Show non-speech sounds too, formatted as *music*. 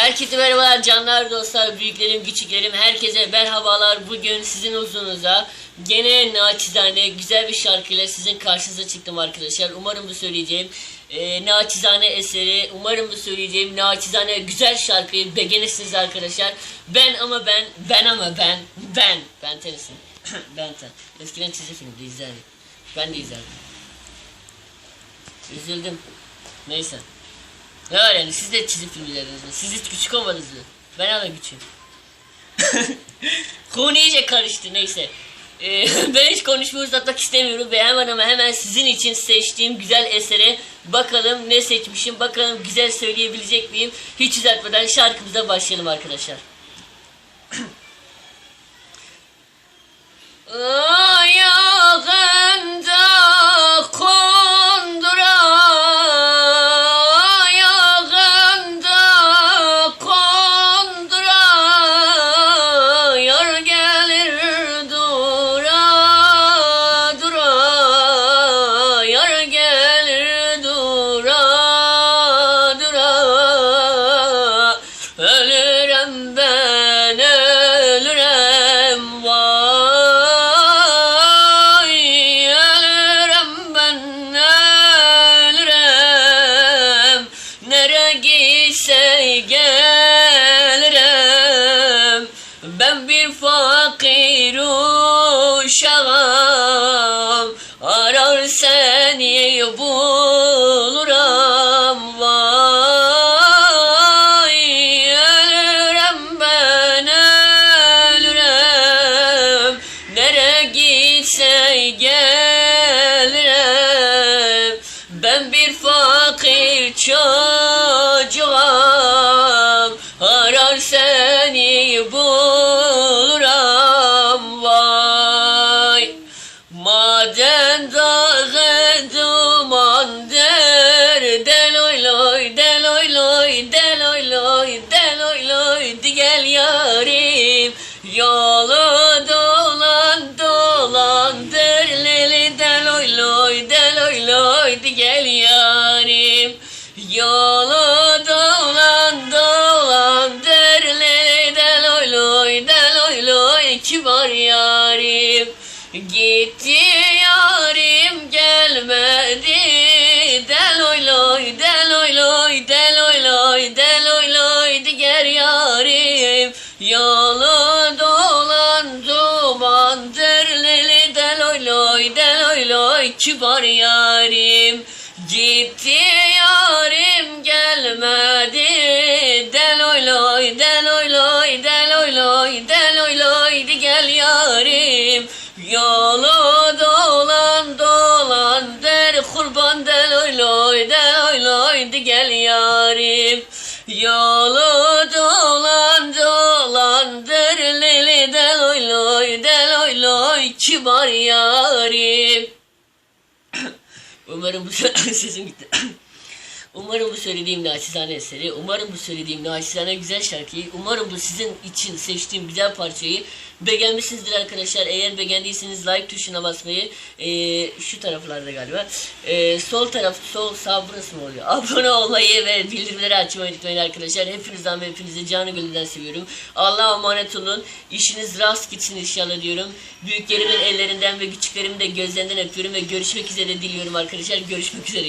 Herkese merhabalar canlar dostlar büyüklerim küçüklerim. Herkese merhabalar. Bugün sizin huzurunuza gene naçizane güzel bir şarkıyla sizin karşınıza çıktım arkadaşlar. Umarım bu söyleyeceğim e, naçizane eseri umarım bu söyleyeceğim naçizane güzel şarkıyı beğenirsiniz arkadaşlar. Ben ama ben ben ama ben ben ben Tennyson *coughs* ben ten eskiden çizgi filmde izlerdim. Ben de izlerdim. Üzüldüm. Neyse ne var yani siz de çizim film izlediniz mi? Siz hiç küçük olmadınız mı? Ben hala küçüğüm. *laughs* Konu iyice karıştı neyse. Ee, *laughs* ben hiç konuşmayı uzatmak istemiyorum ve hemen ama hemen sizin için seçtiğim güzel esere bakalım ne seçmişim bakalım güzel söyleyebilecek miyim? Hiç uzatmadan şarkımıza başlayalım arkadaşlar. *clears throat* Ayağında seni bulurum vay. Maden dağı dumandır Deloy loy, deloy loy, deloy loy, deloy loy. Di gel yarim Yolu Gitti yarim gelmedi. Loy, deloy loy, deloy loy Diğer yarim. Yolu dolan dumandır Lili loy, deloy loy Kibar yarim. Gitti yarim gelmedi Yolu dolan dolandır Kurban deloy loy, deloy loy Di gel yarim Yolu dolan dolandır Lili deloy loy, deloy loy Kibar yarim *coughs* bu *coughs* sesim gitti. Umarım bu söylediğim naçizane eseri, umarım bu söylediğim naçizane güzel şarkıyı, umarım bu sizin için seçtiğim güzel parçayı beğenmişsinizdir arkadaşlar. Eğer beğendiyseniz like tuşuna basmayı, eee, şu taraflarda galiba, eee, sol taraf, sol sağ burası mı oluyor? *laughs* Abone olmayı ve bildirimleri açmayı unutmayın arkadaşlar. Hepinizden ve hepinizi canı gönülden seviyorum. Allah'a emanet olun. İşiniz rast gitsin inşallah diyorum. Büyüklerimin ellerinden ve küçüklerimin de gözlerinden öpüyorum ve görüşmek üzere diliyorum arkadaşlar. Görüşmek üzere.